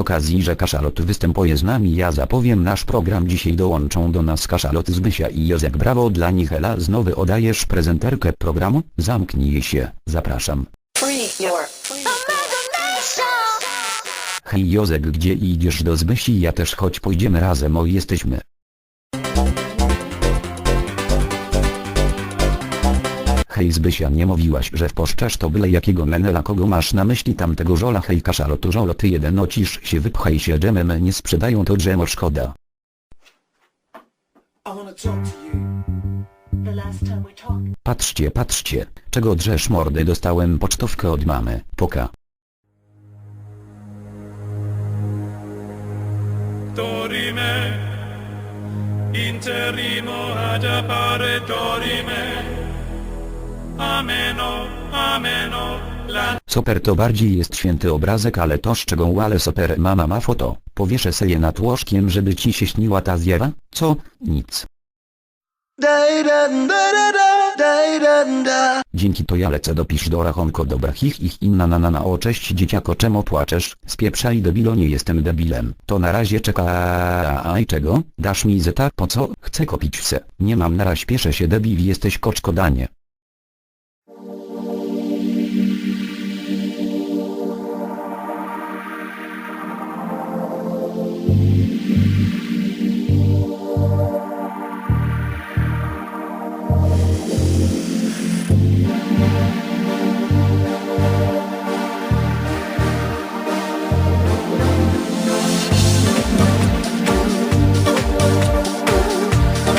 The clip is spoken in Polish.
okazji, że Kaszalot występuje z nami. Ja zapowiem nasz program dzisiaj dołączą do nas Kaszalot Zbysia i Józek brawo. Dla nich Ela znowu oddajesz prezenterkę programu, zamknij się, zapraszam. Free your Hej Józek gdzie idziesz do Zbysi? Ja też choć pójdziemy razem o jesteśmy. Hej Zbysia nie mówiłaś, że wpuszczasz to byle jakiego menela kogo masz na myśli tamtego żola hej kaszalotu żolo ty jeden ocisz się wypchaj się dżemem nie sprzedają to dżemo szkoda. To. Patrzcie patrzcie, czego drzesz mordy dostałem pocztówkę od mamy, poka. dorime interimo ad appare dorime Soper to bardziej jest święty obrazek ale to z czego ale soper mama ma foto, powieszę sobie nad łożkiem żeby ci się śniła ta zjawa? Co? Nic. Dzięki to ja lecę dopisz do rachunku dobra ich ich inna na na na o cześć dzieciako czemu płaczesz? Spieprzaj debilo nie jestem debilem. To na razie czeka aj czego? Dasz mi zeta po co? Chcę kopić se. Nie mam na razie śpieszę się debil jesteś koczkodanie. Thank you.